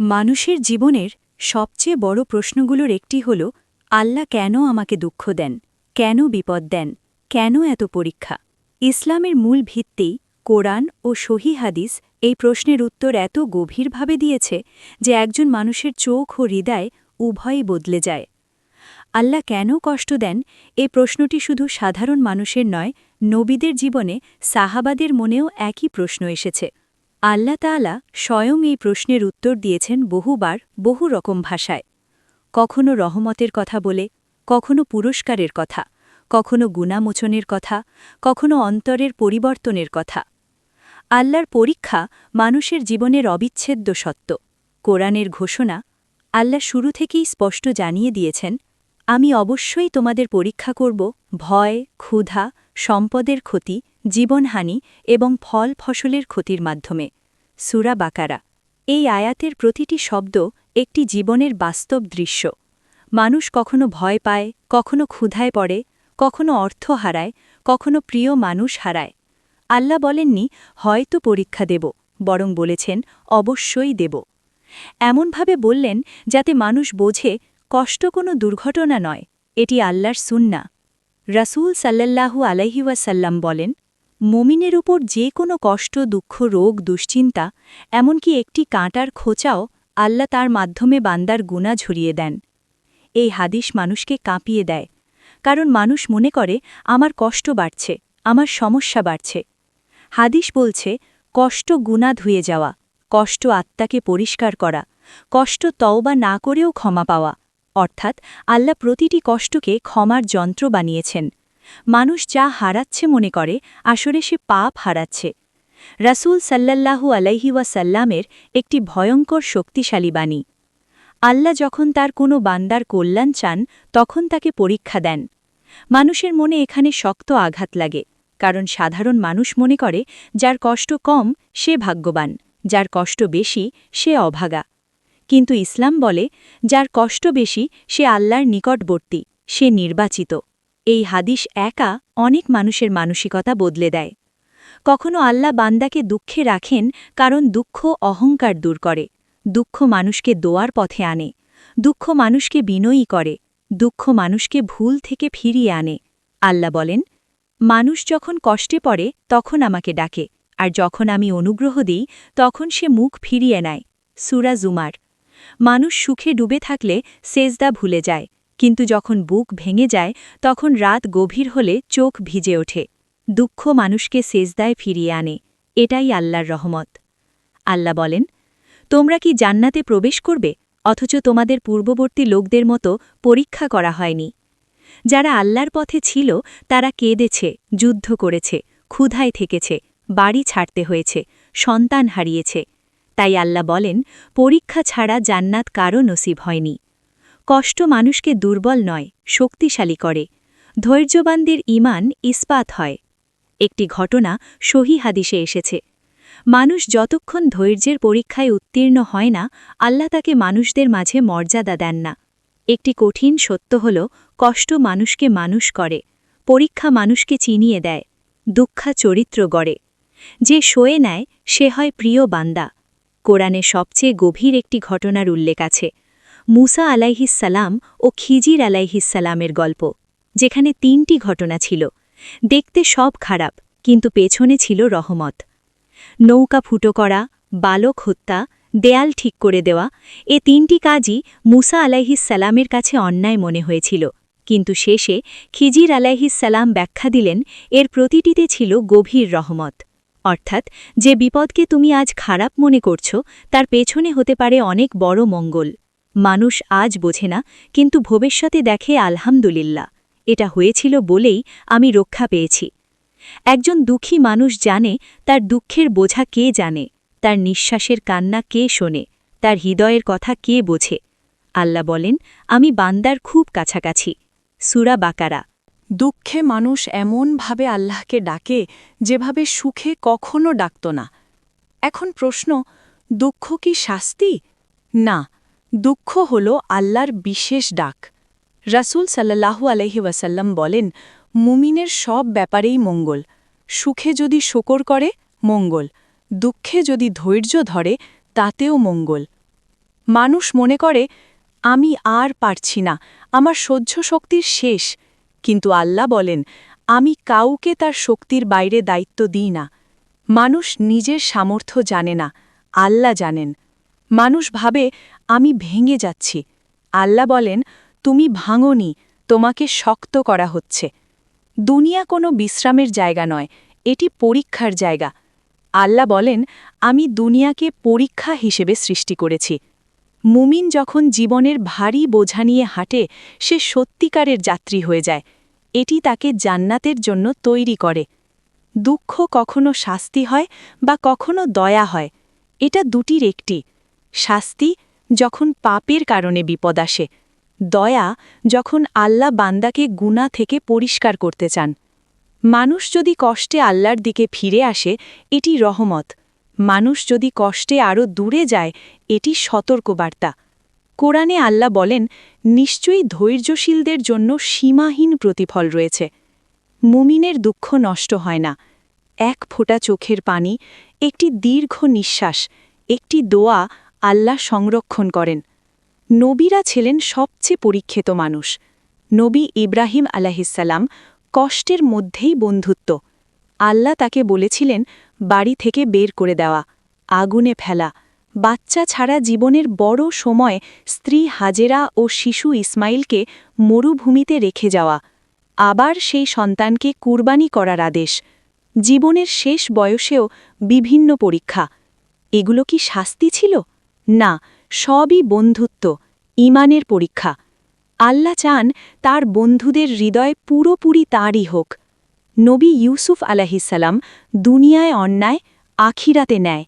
মানুষের জীবনের সবচেয়ে বড় প্রশ্নগুলোর একটি হল, আল্লাহ কেন আমাকে দুঃখ দেন? কেন বিপদ দেন? কেন এত পরীক্ষা? ইসলামের মূল ভিত্তি, কোরআন ও সহি হাদিস, এই প্রশ্নের উত্তর এত গভীরভাবে দিয়েছে যে একজন মানুষের চোখ ও হৃদয় উভয়ই বদলে যায়। আল্লাহ কেন কষ্ট দেন? এ প্রশ্নটি শুধু সাধারণ মানুষের নয়, নবীদের জীবনে সাহাবাদের মনেও একই প্রশ্ন এসেছে। আল্লাহ তাআলা স্বয়ং এই প্রশ্নের উত্তর দিয়েছেন বহুবার বহু রকম ভাষায়। কখনো রহমতের কথা বলে, কখনো পুরস্কারের কথা, কখনো গুণামোচনের কথা, কখনো অন্তরের পরিবর্তনের কথা। আল্লাহর পরীক্ষা মানুষের জীবনের অবিচ্ছেদ্য সত্য। কোরআনের ঘোষণা আল্লাহ শুরু থেকেই স্পষ্ট জানিয়ে দিয়েছেন, আমি অবশ্যই তোমাদের পরীক্ষা করব ভয়, ক্ষুধা, সম্পদের ক্ষতি জীবনহানি এবং ফল ফসলের ক্ষতির মাধ্যমে। সুরা বাকারা। এই আয়াতের প্রতিটি শব্দ একটি জীবনের বাস্তব দৃশ্য। মানুষ কখনো ভয় পায়, কখনো ক্ষুধায় পড়ে, কখনো অর্থ হারায়, কখনো প্রিয় মানুষ হারায়। আল্লাহ বলেননি, হয়তো পরীক্ষা দেব, বরং বলেছেন, অবশ্যই দেব। এমনভাবে বললেন যাতে মানুষ বোঝে, কষ্ট কোনো দুর্ঘটনা নয়, এটি আল্লাহর সুন্না রাসূল সাল্লাল্লাহু আলাইহিওয়াসাল্লাম বলেন মমিনের উপর যে কোনো কষ্ট, দুঃখ, রোগ, দুশ্চিন্তা, এমনকি একটি কাঁটার খোঁচাও আল্লাহ তার মাধ্যমে বান্দার গুণা ঝরিয়ে দেন। এই হাদিস মানুষকে কাঁপিয়ে দেয়, কারণ মানুষ মনে করে, আমার কষ্ট বাড়ছে, আমার সমস্যা বাড়ছে। হাদিস বলছে, কষ্ট গুণা ধুয়ে যাওয়া, কষ্ট আত্মাকে পরিষ্কার করা, কষ্ট তওবা না করেও ক্ষমা পাওয়া। অর্থাৎ আল্লাহ প্রতিটি কষ্টকে ক্ষমার যন্ত্র বানিয়েছেন। মানুষ যা হারাচ্ছে মনে করে, আসলে সে পাপ হারাচ্ছে। রাসূল সাল্লাল্লাহু আলাইহিওয়াসাল্লামের একটি ভয়ঙ্কর শক্তিশালী বাণী। আল্লাহ যখন তার কোনো বান্দার কল্যাণ চান, তখন তাকে পরীক্ষা দেন। মানুষের মনে এখানে শক্ত আঘাত লাগে, কারণ সাধারণ মানুষ মনে করে, যার কষ্ট কম, সে ভাগ্যবান, যার কষ্ট বেশি, সে অভাগা। কিন্তু ইসলাম বলে, যার কষ্ট বেশি, সে আল্লাহর নিকটবর্তী, সে নির্বাচিত। এই হাদিস একা অনেক মানুষের মানসিকতা বদলে দেয়। কখনো আল্লাহ বান্দাকে দুঃখে রাখেন কারণ দুঃখ অহংকার দূর করে, দুঃখ মানুষকে দোয়ার পথে আনে, দুঃখ মানুষকে বিনয়ী করে, দুঃখ মানুষকে ভুল থেকে ফিরিয়ে আনে। আল্লাহ বলেন, মানুষ যখন কষ্টে পড়ে, তখন আমাকে ডাকে, আর যখন আমি অনুগ্রহ দিই, তখন সে মুখ ফিরিয়ে নেয়। সুরা জুমার। মানুষ সুখে ডুবে থাকলে সেজদা ভুলে যায় কিন্তু যখন বুক ভেঙে যায়, তখন রাত গভীর হলে চোখ ভিজে ওঠে। দুঃখ মানুষকে সেজদায় ফিরিয়ে আনে। এটাই আল্লাহর রহমত। আল্লাহ বলেন, তোমরা কি জান্নাতে প্রবেশ করবে? অথচ তোমাদের পূর্ববর্তী লোকদের মতো পরীক্ষা করা হয়নি। যারা আল্লাহর পথে ছিল, তারা কেঁদেছে, যুদ্ধ করেছে, ক্ষুধায় থেকেছে, বাড়ি ছাড়তে হয়েছে, সন্তান হারিয়েছে। তাই আল্লাহ বলেন, পরীক্ষা ছাড়া জান্নাত কারও নসিব হয়নি। কষ্ট মানুষকে দুর্বল নয়, শক্তিশালী করে। ধৈর্যবানদের ইমান ইস্পাত হয়। একটি ঘটনা সহি হাদিসে এসেছে। মানুষ যতক্ষণ ধৈর্যের পরীক্ষায় উত্তীর্ণ হয় না, আল্লাহ তাকে মানুষদের মাঝে মর্যাদা দেন না। একটি কঠিন সত্য হল, কষ্ট মানুষকে মানুষ করে, পরীক্ষা মানুষকে চিনিয়ে দেয়, দুঃখা চরিত্র গড়ে। যে শোয়ে নেয়, সে হয় প্রিয় বান্দা। কোরআনে সবচেয়ে গভীর একটি ঘটনার উল্লেখ আছে। মুসা আলাইহিসালাম ও খিজির আলাইহিসালামের গল্প, যেখানে তিনটি ঘটনা ছিল। দেখতে সব খারাপ, কিন্তু পেছনে ছিল রহমত। নৌকা ফুটো করা, বালক হত্যা, দেয়াল ঠিক করে দেওয়া, এ তিনটি কাজই মুসা আলাইহিসালামের কাছে অন্যায় মনে হয়েছিল। কিন্তু শেষে খিজির আলাইহিসালাম ব্যাখ্যা দিলেন, এর প্রতিটিতে ছিল গভীর রহমত। অর্থাৎ, যে বিপদকে তুমি আজ খারাপ মনে করছ, তার পেছনে হতে পারে অনেক বড় মঙ্গল। মানুষ আজ বোঝে না, কিন্তু ভবিষ্যতে দেখে আলহামদুলিল্লাহ। এটা হয়েছিল বলেই আমি রক্ষা পেয়েছি। একজন দুঃখী মানুষ জানে তার দুঃখের বোঝা কে জানে, তার নিঃশ্বাসের কান্না কে শোনে, তার হৃদয়ের কথা কে বোঝে। আল্লাহ বলেন, আমি বান্দার খুব কাছাকাছি। সুরা বাকারা। দুঃখে মানুষ এমনভাবে আল্লাহকে ডাকে যেভাবে সুখে কখনো ডাকত না। এখন প্রশ্ন, দুঃখ কি শাস্তি? না দুঃখ হল আল্লাহর বিশেষ ডাক। রাসূল সাল্লাহু আলহি ওয়াসাল্লাম বলেন, মুমিনের সব ব্যাপারেই মঙ্গল। সুখে যদি শোকর করে, মঙ্গল। দুঃখে যদি ধৈর্য ধরে, তাতেও মঙ্গল। মানুষ মনে করে, আমি আর পারছি না, আমার সহ্য শক্তির শেষ। কিন্তু আল্লাহ বলেন, আমি কাউকে তার শক্তির বাইরে দায়িত্ব দিই না। মানুষ নিজের সামর্থ্য জানে না, আল্লাহ জানেন। মানুষ ভাবে আমি ভেঙে যাচ্ছি। আল্লাহ বলেন, তুমি ভাঙনি, তোমাকে শক্ত করা হচ্ছে। দুনিয়া কোনো বিশ্রামের জায়গা নয়, এটি পরীক্ষার জায়গা। আল্লাহ বলেন, আমি দুনিয়াকে পরীক্ষা হিসেবে সৃষ্টি করেছি। মুমিন যখন জীবনের ভারী বোঝা নিয়ে হাঁটে, সে সত্যিকারের যাত্রী হয়ে যায়। এটি তাকে জান্নাতের জন্য তৈরি করে। দুঃখ কখনো শাস্তি হয় বা কখনো দয়া হয়। এটা দুটির একটি। শাস্তি যখন পাপের কারণে বিপদ আসে, দয়া যখন আল্লাহ বান্দাকে গুণা থেকে পরিষ্কার করতে চান। মানুষ যদি কষ্টে আল্লাহর দিকে ফিরে আসে, এটি রহমত। মানুষ যদি কষ্টে আরও দূরে যায়, এটি সতর্কবার্তা। কোরআনে আল্লাহ বলেন, নিশ্চয়ই ধৈর্যশীলদের জন্য সীমাহীন প্রতিফল রয়েছে। মুমিনের দুঃখ নষ্ট হয় না। এক ফোঁটা চোখের পানি, একটি দীর্ঘ নিঃশ্বাস, একটি দোয়া আল্লাহ সংরক্ষণ করেন। নবীরা ছিলেন সবচেয়ে পরীক্ষিত মানুষ। নবী ইব্রাহিম আলাহিসাল্লাম কষ্টের মধ্যেই বন্ধুত্ব। আল্লাহ তাকে বলেছিলেন, বাড়ি থেকে বের করে দেওয়া, আগুনে ফেলা। বাচ্চা ছাড়া জীবনের বড় সময় স্ত্রী হাজেরা ও শিশু ইসমাইলকে মরুভূমিতে রেখে যাওয়া। আবার সেই সন্তানকে কুরবানি করার আদেশ। জীবনের শেষ বয়সেও বিভিন্ন পরীক্ষা। এগুলো কি শাস্তি ছিল? না, সবই বন্ধুত্ব, ইমানের পরীক্ষা। আল্লাহ চান তার বন্ধুদের হৃদয় পুরোপুরি তারই হোক। নবী ইউসুফ আলাহিসাল্লাম দুনিয়ায় অন্যায়, আখিরাতে নেয়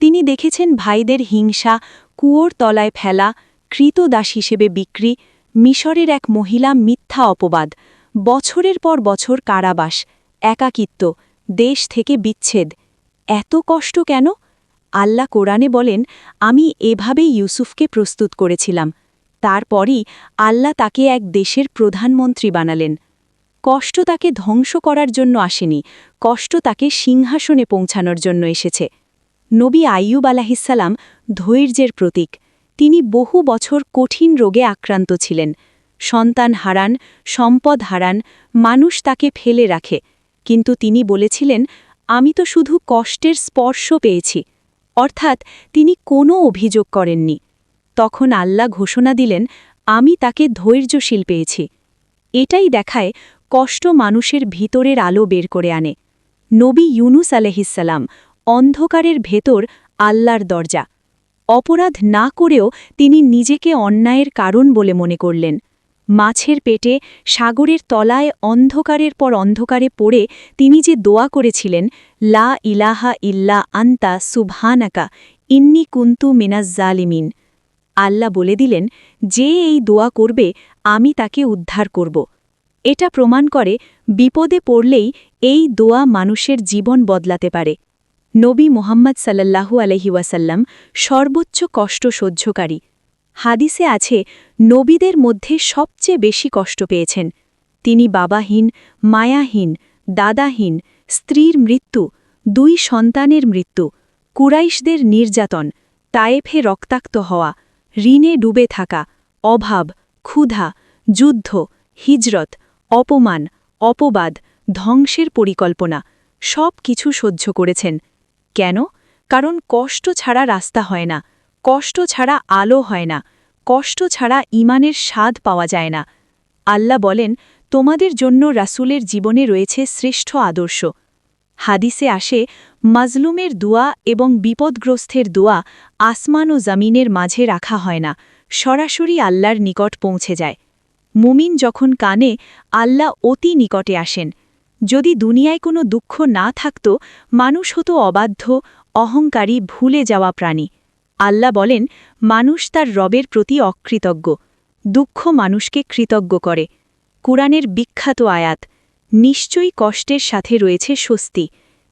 তিনি দেখেছেন ভাইদের হিংসা, কুয়োর তলায় ফেলা, কৃতদাস হিসেবে বিক্রি, মিশরের এক মহিলা মিথ্যা অপবাদ, বছরের পর বছর কারাবাস, একাকিত্ব, দেশ থেকে বিচ্ছেদ। এত কষ্ট কেন? আল্লাহ কোরআনে বলেন, আমি এভাবেই ইউসুফকে প্রস্তুত করেছিলাম। তারপরই আল্লাহ তাকে এক দেশের প্রধানমন্ত্রী বানালেন। কষ্ট তাকে ধ্বংস করার জন্য আসেনি, কষ্ট তাকে সিংহাসনে পৌঁছানোর জন্য এসেছে। নবী আইয়ুব আলাহিসাল্লাম ধৈর্যের প্রতীক। তিনি বহু বছর কঠিন রোগে আক্রান্ত ছিলেন। সন্তান হারান, সম্পদ হারান, মানুষ তাকে ফেলে রাখে। কিন্তু তিনি বলেছিলেন, আমি তো শুধু কষ্টের স্পর্শ পেয়েছি। অর্থাৎ তিনি কোনো অভিযোগ করেননি। তখন আল্লাহ ঘোষণা দিলেন, আমি তাকে ধৈর্যশীল পেয়েছি। এটাই দেখায় কষ্ট মানুষের ভিতরের আলো বের করে আনে। নবী ইউনুস আলহিসাল্লাম অন্ধকারের ভেতর আল্লাহর দরজা। অপরাধ না করেও তিনি নিজেকে অন্যায়ের কারণ বলে মনে করলেন। মাছের পেটে সাগরের তলায় অন্ধকারের পর অন্ধকারে পড়ে তিনি যে দোয়া করেছিলেন, লা ইলাহা ইল্লা আন্তা সুবহানাকা ইন্নি কুন্তু মিনাজ্জালিমিন আল্লাহ বলে দিলেন, যে এই দোয়া করবে, আমি তাকে উদ্ধার করব। এটা প্রমাণ করে বিপদে পড়লেই এই দোয়া মানুষের জীবন বদলাতে পারে। নবী মোহাম্মদ সাল্লাল্লাহু আলহিউসাল্লাম সর্বোচ্চ কষ্ট সহ্যকারী। হাদিসে আছে, নবীদের মধ্যে সবচেয়ে বেশি কষ্ট পেয়েছেন। তিনি বাবাহীন, মায়াহীন, দাদাহীন, স্ত্রীর মৃত্যু, দুই সন্তানের মৃত্যু, কুরাইশদের নির্যাতন, তায়েফে রক্তাক্ত হওয়া, ঋণে ডুবে থাকা, অভাব, ক্ষুধা, যুদ্ধ, হিজরত, অপমান, অপবাদ, ধ্বংসের পরিকল্পনা, সব কিছু সহ্য করেছেন। কেন? কারণ কষ্ট ছাড়া রাস্তা হয় না, কষ্ট ছাড়া আলো হয় না। কষ্ট ছাড়া ইমানের স্বাদ পাওয়া যায় না। আল্লাহ বলেন, তোমাদের জন্য রাসুলের জীবনে রয়েছে শ্রেষ্ঠ আদর্শ। হাদিসে আসে, মাজলুমের দোয়া এবং বিপদগ্রস্তের দোয়া আসমান ও জমিনের মাঝে রাখা হয় না, সরাসরি আল্লাহর নিকট পৌঁছে যায়। মুমিন যখন কানে, আল্লাহ অতি নিকটে আসেন। যদি দুনিয়ায় কোনো দুঃখ না থাকত, মানুষ হতো অবাধ্য, অহংকারী, ভুলে যাওয়া প্রাণী। আল্লাহ বলেন, মানুষ তার রবের প্রতি অকৃতজ্ঞ, দুঃখ মানুষকে কৃতজ্ঞ করে। কুরআনের বিখ্যাত আয়াত, নিশ্চয়ই কষ্টের সাথে রয়েছে স্বস্তি,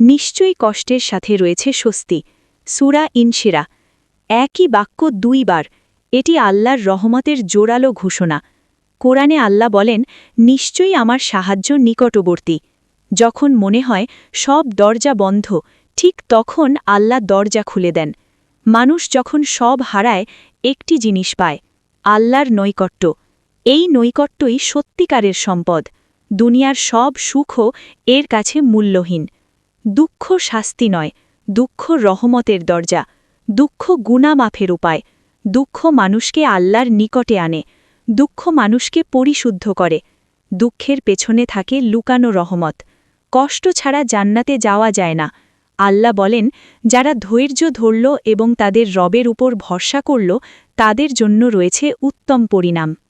নিশ্চয়ই কষ্টের সাথে রয়েছে স্বস্তি। সুরা ইনশিরা, একই বাক্য দুইবার, এটি আল্লাহর রহমতের জোরালো ঘোষণা। কোরআনে আল্লাহ বলেন, নিশ্চয়ই আমার সাহায্য নিকটবর্তী। যখন মনে হয় সব দরজা বন্ধ, ঠিক তখন আল্লাহ দরজা খুলে দেন। মানুষ যখন সব হারায়, একটি জিনিস পায়, আল্লাহর নৈকট্য। এই নৈকট্যই সত্যিকারের সম্পদ। দুনিয়ার সব সুখও এর কাছে মূল্যহীন। দুঃখ শাস্তি নয়, দুঃখ রহমতের দরজা, দুঃখ গুণামাফের উপায়। দুঃখ মানুষকে আল্লাহর নিকটে আনে, দুঃখ মানুষকে পরিশুদ্ধ করে। দুঃখের পেছনে থাকে লুকানো রহমত। কষ্ট ছাড়া জান্নাতে যাওয়া যায় না। আল্লাহ বলেন, যারা ধৈর্য ধরল এবং তাদের রবের উপর ভরসা করল, তাদের জন্য রয়েছে উত্তম পরিণাম।